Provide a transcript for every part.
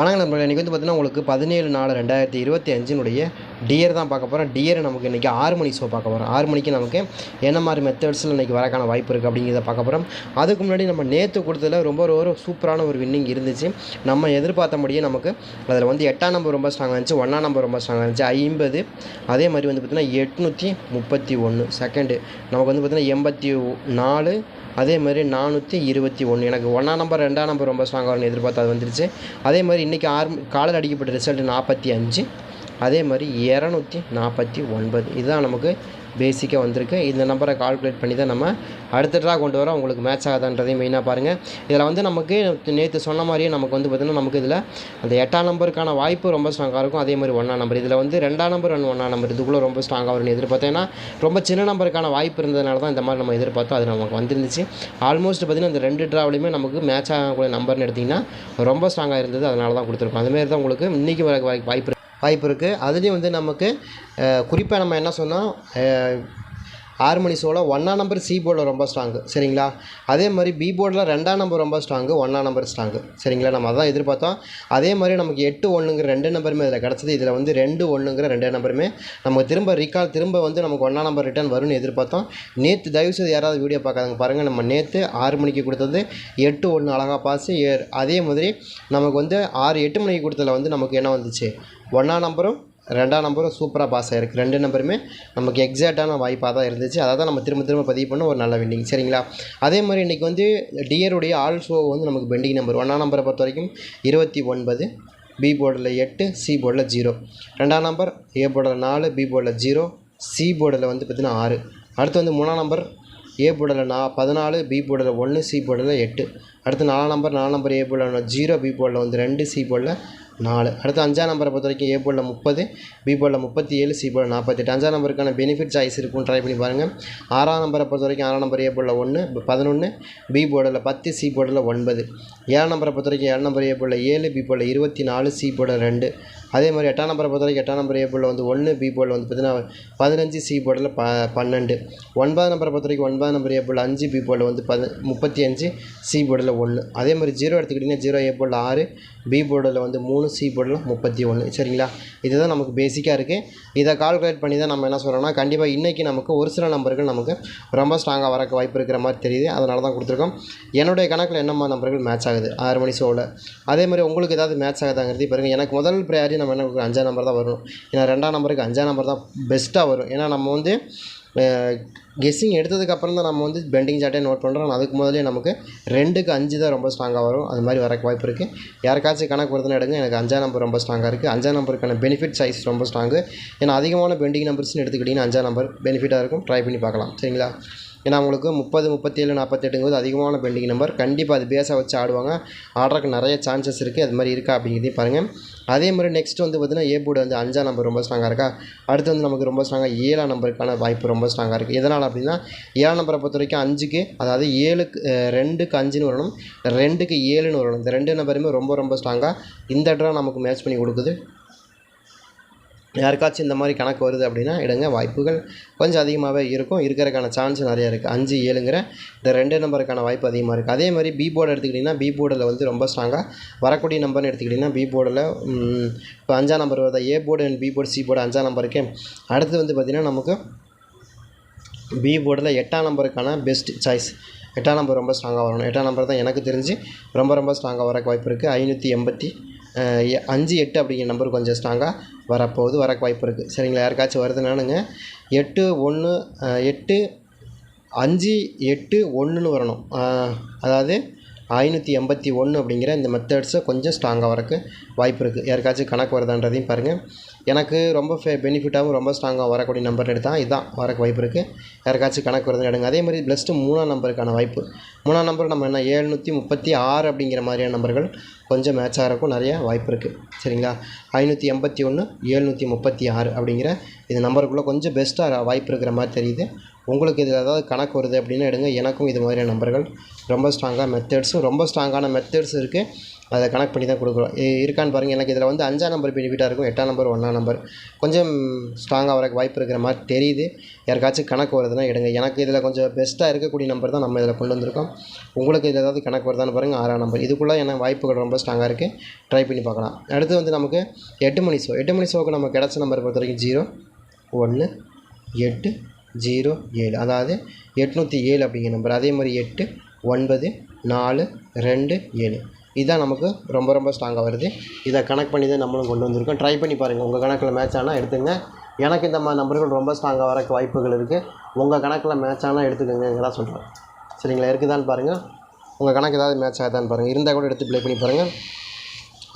வணக்கம் நண்பர்களே. இன்றைக்கி வந்து பார்த்தீங்கன்னா உங்களுக்கு பதினேழு நாலு ரெண்டாயிரத்தி இருபத்தி அஞ்சினுடைய டியர் தான் பார்க்க போகிறோம் டியர் நமக்கு இன்றைக்கி ஆறு மணி ஷோ பார்க்க போகிறோம் ஆறு மணிக்கு நமக்கு என்ன மாதிரி மெத்தட்ஸில் இன்றைக்கி வரக்கான வாய்ப்பு இருக்குது அப்படிங்கிறத பார்க்க போகிறோம் அதுக்கு முன்னாடி நம்ம நேற்று கொடுத்ததில் ரொம்ப ஒரு சூப்பரான ஒரு வின்னிங் இருந்துச்சு. நம்ம எதிர்பார்த்தபடியே நமக்கு அதில் வந்து எட்டாம் நம்பர் ரொம்ப ஸ்ட்ராங்காக இருந்துச்சு. ஒன்றாம் நம்பர் ரொம்ப ஸ்ட்ராங்காக இருந்துச்சு. ஐம்பது. அதே மாதிரி வந்து பார்த்திங்கன்னா எட்நூற்றி முப்பத்தி ஒன்று செகண்டு நமக்கு வந்து பார்த்திங்கன்னா எண்பத்தி நாலு. அதே மாதிரி நானூற்றி இருபத்தி ஒன்று எனக்கு ஒன்றாம் நம்பர் ரெண்டாம் நம்பர் ரொம்ப ஸ்ட்ராங்காக வரும்னு எதிர்பார்த்து அது வந்துருச்சு. அதே மாதிரி இன்றைக்கி ஆறு காலையில் அடிக்கப்பட்ட ரிசல்ட் நாற்பத்தி அஞ்சு. அதே மாதிரி இரநூத்தி நாற்பத்தி ஒன்பது. இதுதான் நமக்கு பேசிக்காக வந்திருக்கு. இந்த நம்பரை கால்குலேட் பண்ணி தான் நம்ம அடுத்த ட்ரா கொண்டு வரோம். உங்களுக்கு மேட்ச் ஆகாதான்றதையும் மெயினாக பாருங்கள் இதில் வந்து நமக்கு நேற்று சொன்ன மாதிரியே நமக்கு வந்து பார்த்திங்கன்னா நமக்கு இதில் அந்த எட்டாம் நம்பருக்கான வாய்ப்பு ரொம்ப ஸ்ட்ராங்காக இருக்கும். அதே மாதிரி ஒன்றாம் நம்பர் இதில் வந்து ரெண்டாம் நம்பர் அண்ட் ஒன்றாம் நம்பர் இதுக்குள்ளே ரொம்ப ஸ்ட்ராங்காக வரும்னு எதிர்பார்த்தேன்னா ரொம்ப சின்ன நம்பருக்கான வாய்ப்பு இருந்ததுனால தான் இந்த மாதிரி நம்ம எதிர்பார்த்தோம். அது நமக்கு வந்துருந்துச்சு. ஆல்மோஸ்ட் பார்த்திங்கன்னா இந்த ரெண்டு ட்ராவிலையுமே நமக்கு மேட்ச் ஆகக்கூடிய நம்பர்னு எடுத்திங்கன்னா ரொம்ப ஸ்ட்ராங்காக இருந்தது. அதனால தான் கொடுத்துருக்கோம். அதுமாரி தான் உங்களுக்கு இன்றைக்கி வர வாய்ப்பு வாய்ப்பு இருக்குது அதுலேயும் வந்து நமக்கு குறிப்பாக நம்ம என்ன சொன்னால் ஆறு மணி ஷோவில் ஒன்றாம் நம்பர் சி போர்டில் ரொம்ப ஸ்ட்ராங்கு சரிங்களா? அதே மாதிரி பி போர்டில் ரெண்டாம் நம்பர் ரொம்ப ஸ்ட்ராங்கு ஒன்றாம் நம்பர் ஸ்ட்ராங்கு சரிங்களா? நம்ம அதான் எதிர்பார்த்தோம். அதே மாதிரி நமக்கு எட்டு ஒன்றுங்கிற ரெண்டு நம்பருமே இதில் கிடச்சது. இதில் வந்து ரெண்டு ஒன்றுங்கிற ரெண்டு நம்பருமே நமக்கு திரும்ப ரீகால் திரும்ப வந்து நமக்கு ஒன்றாம் நம்பர் ரிட்டர்ன் வரும்னு எதிர்பார்த்தோம். நேற்று தயவுசெய்து யாராவது வீடியோ பார்க்காதங்க பாருங்கள் நம்ம நேற்று ஆறு மணிக்கு கொடுத்தது எட்டு ஒன்று அழகாக பாஸ் அதே மாதிரி நமக்கு வந்து ஆறு எட்டு மணிக்கு கொடுத்ததில் வந்து நமக்கு என்ன வந்துச்சு? ஒன்றாம் நம்பரும் ரெண்டாம் நம்பரும் சூப்பராக பாஸ் ஆகிருக்கு ரெண்டு நம்பருமே நமக்கு எக்ஸாக்டான வாய்ப்பாக தான் இருந்துச்சு அதை தான் நம்ம திரும்ப திரும்ப பதிவு பண்ண ஒரு நல்ல வெண்டிங் சரிங்களா அதே மாதிரி இன்றைக்கி வந்து டியருடைய ஆல் ஷோ வந்து நமக்கு பெண்டிங் நம்பர் ஒன்றாம் நம்பரை பொறுத்த வரைக்கும் இருபத்தி ஒன்பது பி போர்டில் எட்டு சி போர்டில் ஜீரோ ரெண்டாம் நம்பர் ஏ போர்டில் நாலு பி போர்டில் ஜீரோ சி போர்டில் வந்து பார்த்திங்கன்னா ஆறு அடுத்து வந்து மூணாம் நம்பர் ஏ போர்டில் நா பதினாலு பி போர்டில் ஒன்று சி போர்டில் எட்டு அடுத்து நாலாம் நம்பர் நாலாம் நம்பர் ஏ போர்டில் ஜீரோ பி போர்டில் வந்து ரெண்டு சி போர்டில் நாலு. அடுத்து அஞ்சாம் நம்பரை பொறுத்த வரைக்கும் ஏ முப்பது பி போல முப்பத்தி ஏழு சி போர்டில் நாற்பத்தெட்டு அஞ்சாம் நம்பருக்கான பெனிஃபிட் சாய்ஸ் இருக்கும் ட்ரை பண்ணி பாருங்கள் ஆறாம் நம்பரை பொறுத்த வரைக்கும் ஆறாம் நம்பர் ஏ போர்டில் ஒன்று பதினொன்று பி போர்டில் பத்து சி போர்டில் ஒன்பது. ஏழாம் நம்பரை பொறுத்த வரைக்கும் ஏழு நம்பர் ஏ போர்டில் ஏழு பி போர்டில் இருபத்தி நாலு சி போர்டில் ரெண்டு. அதே மாதிரி எட்டாம் நம்பரை பொறுத்த வரைக்கும் எட்டாம் நம்பர் ஏ போர்டில் வந்து ஒன்று பி போர்டில் வந்து பார்த்தீங்கன்னா பதினஞ்சு சி போர்டில் ப பன்னெண்டு. ஒன்பதாம் நம்பரை பொறுத்த வரைக்கும் ஒன்பதாம் நம்பர் ஏ போர்டில் அஞ்சு பி போர்டில் வந்து பது முப்பத்தி அஞ்சு சி போர்டில் ஒன்று அதே மாதிரி ஜீரோ எடுத்துக்கிட்டிங்கன்னா ஜீரோ ஏ போர்டில் ஆறு பி போர்டில் வந்து மூணு சி போர்டில் முப்பத்தி ஒன்று சரிங்களா? இதுதான் நமக்கு பேசிக்காக இருக்குது இதை கால்குலேட் பண்ணி தான் நம்ம என்ன சொல்கிறோம்னா கண்டிப்பாக இன்றைக்கி நமக்கு ஒரு சில நம்பர்கள் நமக்கு ரொம்ப ஸ்ட்ராங்காக வரக்கு வாய்ப்பு இருக்கிற மாதிரி தெரியுது. அதனால தான் கொடுத்துருக்கோம். என்னுடைய கணக்கில் என்னம்மா நம்பர்கள் மேட்ச் ஆகுது? ஆறு மணி ஷோவில் அதே மாதிரி உங்களுக்கு ஏதாவது மேட்ச் ஆகுதாங்கிறது பாருங்கள் எனக்கு முதல் ப்ரையாரி நம்ம என்ன அஞ்சாம் நம்பர் தான் வரும். ஏன்னா ரெண்டாம் நம்பருக்கு அஞ்சாம் நம்பர் தான் பெஸ்ட்டாக வரும். ஏன்னா நம்ம வந்து கெஸ்ஸிங் எடுத்ததுக்கப்புறம் தான் நம்ம வந்து பெண்டிங் சார்ட்டே நோட் பண்ணுறோம் அதுக்கு முதலே நமக்கு ரெண்டுக்கு அஞ்சு தான் ரொம்ப ஸ்ட்ராங்காக வரும். அது மாதிரி வரக்கு வாய்ப்பு இருக்குது யாருக்காச்சும் கணக்கு வருதுன்னு எடுங்க. எனக்கு அஞ்சாம் நம்பர் ரொம்ப ஸ்ட்ராங்காக இருக்குது அஞ்சாம் நம்பருக்கான பெனிஃபிட் சைஸ் ரொம்ப ஸ்ட்ராங்கு ஏன்னா அதிகமான பெண்டிங் நம்பர்ஸ்னு எடுத்துக்கிட்டிங்கன்னா அஞ்சாம் நம்பர் பெனிஃபிட்டாக இருக்கும். ட்ரை பண்ணி பார்க்கலாம். சரிங்களா? ஏன்னா அவங்களுக்கு முப்பது முப்பத்தேழு நாற்பத்தெட்டுங்கிறது அதிகமான பெண்டிங் நம்பர் கண்டிப்பாக அது பேஸாக வச்சு ஆடுவாங்க. ஆடுறதுக்கு நிறைய சான்சஸ் இருக்குது அது மாதிரி இருக்கா அப்படிங்கிறதையும் பாருங்கள் அதே மாதிரி நெக்ஸ்ட் வந்து பார்த்திங்கன்னா ஏ போர்டு வந்து அஞ்சாம் நம்பர் ரொம்ப ஸ்ட்ராங்காக இருக்கா? அடுத்து வந்து நமக்கு ரொம்ப ஸ்ட்ராங்காக ஏழாம் நம்பருக்கான வாய்ப்பு ரொம்ப ஸ்ட்ராங்காக இருக்குது எதனால் அப்படின்னா ஏழாம் நம்பரை பொறுத்த வரைக்கும் அஞ்சுக்கு அதாவது ஏழுக்கு ரெண்டுக்கு அஞ்சுன்னு வரணும். ரெண்டுக்கு ஏழுன்னு வரணும். இந்த ரெண்டு நம்பருமே ரொம்ப ரொம்ப ஸ்ட்ராங்காக இந்த ட்ரா நமக்கு மேட்ச் பண்ணி கொடுக்குது. யாருக்காச்சும் இந்த மாதிரி கணக்கு வருது அப்படின்னா இடங்க. வாய்ப்புகள் கொஞ்சம் அதிகமாகவே இருக்கும். இருக்கிறதுக்கான சான்ஸ் நிறையா இருக்குது அஞ்சு ஏழுங்கிற இந்த ரெண்டு நம்பருக்கான வாய்ப்பு அதிகமாக இருக்குது அதே மாதிரி பி போர்டு எடுத்துக்கிட்டிங்கன்னா பி போர்டில் வந்து ரொம்ப ஸ்ட்ராங்காக வரக்கூடிய நம்பர்னு எடுத்துக்கிட்டிங்கன்னா பி போர்டில் இப்போ அஞ்சாம் நம்பர் வருதா? A board and B board C board அஞ்சாம் நம்பருக்கு அடுத்து வந்து பார்த்திங்கன்னா நமக்கு பி போர்டில் எட்டாம் நம்பருக்கான பெஸ்ட் சாய்ஸ் எட்டாம் நம்பர் ரொம்ப ஸ்ட்ராங்காக வரணும். எட்டாம் நம்பர் தான் எனக்கு தெரிஞ்சு ரொம்ப ரொம்ப ஸ்ட்ராங்காக வரக்கு வாய்ப்பு இருக்குது ஐநூற்றி எண்பத்தி அஞ்சு எட்டு அப்படிங்கிற நம்பர் கொஞ்சம் ஸ்ட்ராங்காக வரப்போகுது வரக்கு வாய்ப்பு இருக்குது சரிங்களா? யாருக்காச்சும் வருதுனானுங்க எட்டு ஒன்று எட்டு அஞ்சு எட்டு ஒன்றுன்னு வரணும். அதாவது ஐநூற்றி எண்பத்தி ஒன்று அப்படிங்கிற இந்த மெத்தட்ஸை கொஞ்சம் ஸ்ட்ராங்காக வரக்கு வாய்ப்பு இருக்குது யாருக்காச்சும் கணக்கு வருதான்றதையும் பாருங்கள் எனக்கு ரொம்ப ஃபே பெனிஃபிட்டாகவும் ரொம்ப ஸ்ட்ராங்காக வரக்கூடிய நம்பர் எடுத்தால் இதுதான் வரக்கு வாய்ப்பு இருக்குது யாருக்காச்சும் கணக்கு வருதுன்னு எடுங்க. அதே மாதிரி ப்ளஸ்ட்டு மூணாம் நம்பருக்கான வாய்ப்பு. மூணாம் நம்பர் நம்ம என்ன ஏழ்நூற்றி முப்பத்தி ஆறு அப்படிங்கிற மாதிரியான நம்பர்கள் கொஞ்சம் மேட்ச் ஆகிறக்கும் நிறைய வாய்ப்பு இருக்குது சரிங்களா? ஐநூற்றி எண்பத்தி ஒன்று ஏழ்நூற்றி முப்பத்தி ஆறு அப்படிங்கிற இந்த நம்பருக்குள்ளே கொஞ்சம் பெஸ்ட்டாக வாய்ப்பு இருக்கிற மாதிரி தெரியுது. உங்களுக்கு இதில் ஏதாவது கணக்கு வருது அப்படின்னு எடுங்க. எனக்கும் இது மாதிரியான நம்பர்கள். ரொம்ப ஸ்ட்ராங்காக மெத்தட்ஸும் ரொம்ப ஸ்ட்ராங்கான மெத்தட்ஸ் இருக்குது அதை கனெக்ட் பண்ணி தான் கொடுக்குறோம். இருக்கான்னு பாருங்கள் எனக்கு இதில் வந்து அஞ்சாம் நம்பர் பெனிஃபிட்டாக இருக்கும். எட்டாம் நம்பர் ஒன்றாம் நம்பர் கொஞ்சம் ஸ்ட்ராங்காக வரக்கு வாய்ப்பு இருக்கிற மாதிரி தெரியுது. யாருக்காச்சும் கணக்கு வருதுன்னா எடுங்க. எனக்கு இதில் கொஞ்சம் பெஸ்ட்டாக இருக்கக்கூடிய நம்பர் தான் நம்ம இதில் கொண்டு வந்திருக்கோம். உங்களுக்கு இதில் ஏதாவது கணக்கு வருதான்னு பாருங்கள் ஆறாம் நம்பர் இதுக்குள்ளே என்ன வாய்ப்புகள் ரொம்ப ஸ்ட்ராங்காக இருக்குது ட்ரை பண்ணி பார்க்கலாம். அடுத்து வந்து நமக்கு எட்டு மணி ஷோ எட்டு மணி ஷோவுக்கு நம்ம கிடச்ச நம்பர் பொறுத்த வரைக்கும் ஜீரோ ஒன்று எட்டு ஜீரோ ஏழு. அதாவது எட்நூற்றி ஏழு அப்படிங்கிற நம்பர் அதே மாதிரி எட்டு ஒன்பது நாலு ரெண்டு ஏழு. இதுதான் நமக்கு ரொம்ப ரொம்ப ஸ்ட்ராங்காக வருது. இதை கனெக்ட் பண்ணி தான் நம்மளும் கொண்டு வந்திருக்கோம். ட்ரை பண்ணி பாருங்கள் உங்கள் கணக்கில் மேட்ச் ஆனால் எடுத்துங்க. எனக்கு இந்த மாதிரி நம்பர்கள் ரொம்ப ஸ்ட்ராங்காக வரக்கு வாய்ப்புகள் இருக்குது உங்கள் கணக்கில் மேட்ச் ஆனால் எடுத்துக்கோங்க சொல்கிறேன் சரிங்களா? இருக்குதான்னு பாருங்கள் உங்கள் கணக்கு ஏதாவது மேட்ச் ஆகுதான்னு பாருங்கள் இருந்தால் கூட எடுத்து ப்ளே பண்ணி பாருங்கள்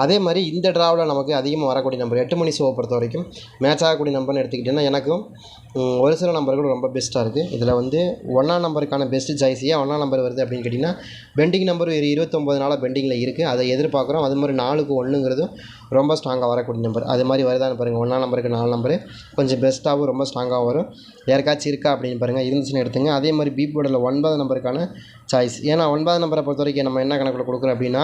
அதே மாதிரி இந்த ட்ராவில் நமக்கு அதிகமாக வரக்கூடிய நம்பர் எட்டு மணி ஷோவை பொறுத்த வரைக்கும் மேட்ச் ஆகக்கூடிய நம்பர்னு எடுத்துக்கிட்டிங்கன்னா எனக்கும் ஒரு சில நம்பர்கள் ரொம்ப பெஸ்ட்டாக இருக்குது இதில் வந்து ஒன்றாம் நம்பருக்கான பெஸ்ட்டு சாய்ஸ் ஏன் ஒன்றாம் நம்பர் வருது அப்படின்னு கேட்டிங்கன்னா பெண்டிங் நம்பர் ஒரு இருபத்தொம்பது நாளாக பெண்டிங்கில் இருக்குது அதை எதிர்பார்க்குறோம். அது மாதிரி நாலுக்கு ஒன்றுங்கிறதும் ரொம்ப ஸ்ட்ராங்காக வரக்கூடிய நம்பர் அது மாதிரி வருதான்னு பாருங்கள் ஒன்றாம் நம்பருக்கு நாலு நம்பரு கொஞ்சம் பெஸ்ட்டாகவும் ரொம்ப ஸ்ட்ராங்காக வரும். யாருக்காச்சும் இருக்கா அப்படின்னு பாருங்கள் இருந்துச்சுன்னு எடுத்துங்க. அதே மாதிரி பி போர்டில் ஒன்பது நம்பருக்கான சாய்ஸ் ஏன்னா ஒன்பது நம்பரை பொறுத்த வரைக்கும் நம்ம என்ன கணக்கில் கொடுக்குறோம் அப்படின்னா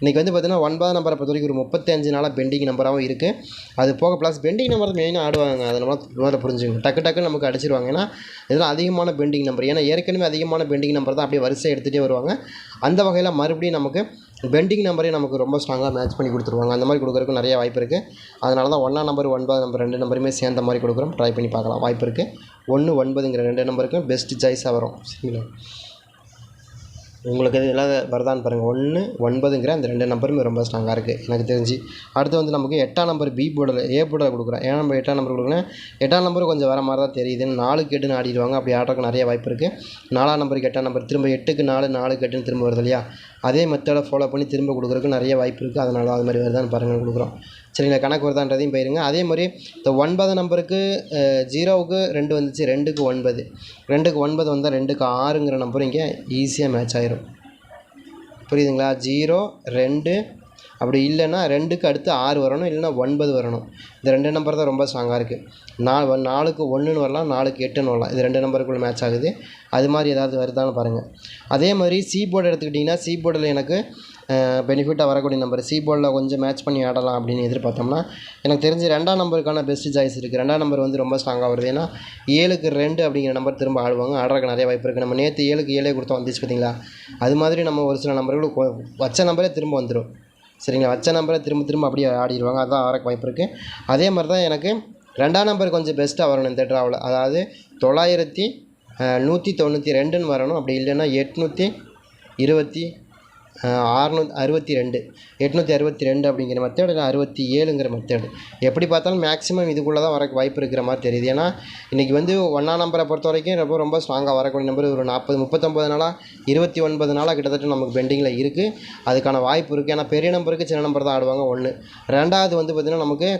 இன்றைக்கி வந்து பார்த்திங்கன்னா ஒன்பது நம்பரை பொறுத்த வரைக்கும் ஒரு முப்பத்தஞ்சு நாளாக பெண்டிங் நம்பராகவும் இருக்குது அது போக ப்ளஸ் பெண்டிங் நம்பர் மெயினாக ஆடுவாங்க. அதை நம்ம முதல்ல புரிஞ்சுங்க டக்கு டக்குன்னு நமக்கு அடிச்சிருவாங்க. ஏன்னா இதெல்லாம் அதிகமான பெண்டிங் நம்பர் ஏன்னா ஏற்கனவே அதிகமான பெண்டிங் நம்பர் தான் அப்படியே வரிசை எடுத்துகிட்டே வருவாங்க. அந்த வகையில் மறுபடியும் நமக்கு பெண்டிங் நம்பரே நமக்கு ரொம்ப ஸ்ட்ராங்காக மேட்ச் பண்ணி கொடுத்துருவாங்க. அந்த மாதிரி கொடுக்குறதுக்கு நிறைய வாய்ப்பு இருக்குது அதனால தான் ஒன்றாம் நம்பர் ஒன்பது நம்பர் ரெண்டு நம்பருமே சேர்ந்த மாதிரி கொடுக்குறோம். ட்ரை பண்ணி பார்க்கலாம். வாய்ப்பு இருக்குது ஒன்று ஒன்பதுங்கிற ரெண்டு நம்பருக்கும் பெஸ்ட் சாய்ஸாக வரும். சரிங்களா? உங்களுக்கு எது வரதான்னு வருதான்னு பாருங்கள் ஒன்று ஒன்பதுங்கிற அந்த ரெண்டு நம்பருமே ரொம்ப ஸ்ட்ராங்காக இருக்குது எனக்கு தெரிஞ்சு. அடுத்து வந்து நமக்கு எட்டாம் நம்பர் பி போர்டில் ஏ போர்டில் கொடுக்குறேன். ஏன் நம்ம எட்டாம் நம்பர் கொடுக்குறேன் எட்டாம் நம்பர் கொஞ்சம் வர மாதிரி தான் தெரியுது. நாலு கேட்டுன்னு ஆடிடுவாங்க. அப்படி ஆடுறதுக்கு நிறைய வாய்ப்பு இருக்குது நாலாம் நம்பருக்கு எட்டாம் நம்பர் திரும்ப எட்டுக்கு நாலு நாலு கேட்டுன்னு திரும்ப வருது இல்லையா? அதே மெத்தடை ஃபாலோ பண்ணி திரும்ப கொடுக்குறதுக்கு நிறைய வாய்ப்பு இருக்குது அதனால அது மாதிரி வருதான்னு பாருங்கள் கொடுக்குறோம். சரிங்களா கணக்கு வருதான்றதையும் போயிருங்க. அதே மாதிரி இந்த ஒன்பது நம்பருக்கு ஜீரோவுக்கு ரெண்டு வந்துச்சு ரெண்டுக்கு ஒன்பது. ரெண்டுக்கு ஒன்பது வந்தால் ரெண்டுக்கு ஆறுங்கிற நம்பர் இங்கே ஈஸியாக மேட்ச் ஆயிரும். புரியுதுங்களா? ஜீரோ ரெண்டு அப்படி இல்லைன்னா ரெண்டுக்கு அடுத்து ஆறு வரணும் இல்லைன்னா ஒன்பது வரணும். இந்த ரெண்டு நம்பர் தான் ரொம்ப ஸ்ட்ராங்காக இருக்குது நாலு நாலுக்கு ஒன்றுன்னு வரலாம் நாலுக்கு எட்டுன்னு வரலாம். இது ரெண்டு நம்பருக்குள்ள மேட்ச் ஆகுது. அது மாதிரி ஏதாவது வருதான்னு பாருங்கள் அதே மாதிரி சி போர்டு எடுத்துக்கிட்டிங்கன்னா சி போர்டில் எனக்கு பெனிஃபிட்டாக வரக்கூடிய நம்பர் சி போர்டில் கொஞ்சம் மேட்ச் பண்ணி ஆடலாம் அப்படின்னு எதிர்பார்த்தோம்னா எனக்கு தெரிஞ்சு ரெண்டாம் நம்பருக்கான பெஸ்ட் சாய்ஸ் இருக்குது ரெண்டாம் நம்பர் வந்து ரொம்ப ஸ்ட்ராங்காக வருது. ஏன்னா ஏழுக்கு ரெண்டு அப்படிங்கிற நம்பர் திரும்ப ஆடுவாங்க. ஆடுறதுக்கு நிறைய வாய்ப்பு இருக்குது நம்ம நேற்று ஏழுக்கு ஏழே கொடுத்தோம் வந்துச்சு பார்த்தீங்களா? அது மாதிரி நம்ம ஒரு சில நம்பர்கள் கொ- வச்ச நம்பரே திரும்ப வந்துடும் சரிங்களா வச்ச நம்பரை திரும்ப திரும்ப அப்படியே ஆடிடுவாங்க அதுதான் ஆறக்கு வாய்ப்பு இருக்குது அதே மாதிரி தான் எனக்கு ரெண்டாம் நம்பர் கொஞ்சம் பெஸ்ட்டாக வரணும் இந்த ட்ராவில் அதாவது தொள்ளாயிரத்தி நூற்றி தொண்ணூற்றி ரெண்டுன்னு வரணும். அப்படி இல்லைன்னா எட்நூற்றி இருபத்தி அறுநூ அறுபத்தி ரெண்டு எட்நூற்றி அறுபத்தி ரெண்டு அப்படிங்கிற மெத்தேடு இல்லை அறுபத்தி ஏழுங்கிற மெத்தேடு எப்படி பார்த்தாலும் மேக்ஸிமம் இதுக்குள்ளே தான் வரக்கு வாய்ப்பு இருக்கிற மாதிரி தெரியுது. ஏன்னா இன்றைக்கி வந்து ஒன்றா நம்பரை பொறுத்த வரைக்கும் ரொம்ப ரொம்ப ஸ்ட்ராங்காக வரக்கூடிய நம்பர் ஒரு நாற்பது முப்பத்தொம்பது நாளாக இருபத்தி ஒன்பது நாளாக கிட்டத்தட்ட நமக்கு பெண்டிங்கில் இருக்குது அதுக்கான வாய்ப்பு இருக்குது ஏன்னா பெரிய நம்பருக்கு சின்ன நம்பர் தான் ஆடுவாங்க ஒன்று ரெண்டாவது வந்து பார்த்திங்கன்னா நமக்கு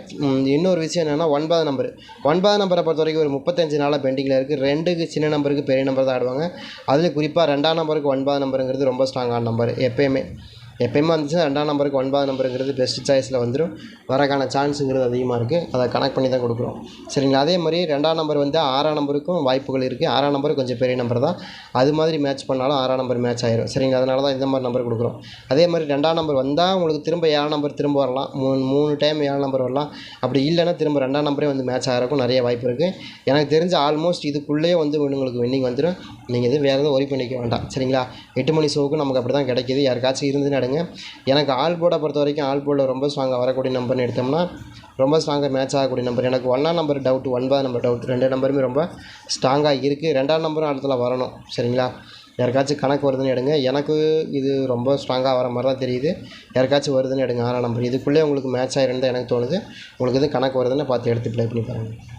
இன்னொரு விஷயம் என்னென்னா ஒன்பது நம்பர் ஒன்பது நம்பரை பொறுத்த வரைக்கும் ஒரு முப்பத்தஞ்சு நாளாக பெண்டிங்கில் இருக்குது ரெண்டுக்கு சின்ன நம்பருக்கு பெரிய நம்பர் தான் ஆடுவாங்க. அதில் குறிப்பாக ரெண்டாம் நம்பருக்கு ஒன்பது நம்பருங்கிறது ரொம்ப ஸ்ட்ராங்கான நம்பர் எப்போயும் में। எப்பயுமே வந்துச்சுன்னா ரெண்டாம் நம்பருக்கு ஒன்பது நம்பருங்கிறது பெஸ்ட் சாய்ஸில் வந்துடும் வரக்கான சான்ஸுங்கிறது அதிகமாக இருக்குது அதை கனெக்ட் பண்ணி தான் கொடுக்குறோம். சரிங்களா? அதே மாதிரி ரெண்டாம் நம்பர் வந்து ஆறாம் நம்பருக்கும் வாய்ப்புகள் இருக்குது ஆறாம் நம்பர் கொஞ்சம் பெரிய நம்பர் தான். அது மாதிரி மேட்ச் பண்ணாலும் ஆறாம் நம்பர் மேட்ச் ஆயிரும். சரிங்களா? அதனால தான் இந்த மாதிரி நம்பர் கொடுக்குறோம். அதே மாதிரி ரெண்டாம் நம்பர் வந்தால் உங்களுக்கு திரும்ப ஏழாம் நம்பர் திரும்ப வரலாம். மூணு மூணு டைம் ஏழாம் நம்பர் வரலாம். அப்படி இல்லைன்னா திரும்ப ரெண்டாம் நம்பரே வந்து மேட்ச் ஆகிறக்கும் நிறைய வாய்ப்பு இருக்குது எனக்கு தெரிஞ்ச ஆல்மோஸ்ட் இதுக்குள்ளேயே வந்து உங்களுக்கு வின்னிங் வந்துடும் நீங்கள் எதுவும் வேறு எதுவும் ஒரி பண்ணிக்க வேண்டாம். சரிங்களா? எட்டு மணி ஷோவுக்கு நமக்கு அப்படி தான் கிடைக்கிது. யாருக்காச்சும் இருந்து நடுங்க எனக்கு ஆல் போர்டை பொறுத்த வரைக்கும் ஆல் போர்டில் ரொம்ப ஸ்ட்ராங்காக வரக்கூடிய நம்பர்னு எடுத்தோம்னா ரொம்ப ஸ்ட்ராங்காக மேட்ச் ஆகக்கூடிய நம்பர் எனக்கு ஒன்றாம் நம்பர் டவுட் ஒன்பதாம் நம்பர் டவுட் ரெண்டு நம்பருமே ரொம்ப ஸ்ட்ராங்காக இருக்குது ரெண்டாம் நம்பரும் இடத்துல வரணும். சரிங்களா? யாருக்காச்சும் கணக்கு வருதுன்னு எடுங்க. எனக்கு இது ரொம்ப ஸ்ட்ராங்காக வர மாதிரி தான் தெரியுது. யாருக்காச்சும் வருதுன்னு எடுங்க. ஆறாம் நம்பர் இதுக்குள்ளே உங்களுக்கு மேட்ச் ஆகிருந்தால் எனக்கு தோணுது. உங்களுக்கு இது கணக்கு வருதுன்னு பார்த்து எடுத்து ப்ளே பண்ணி பாருங்கள்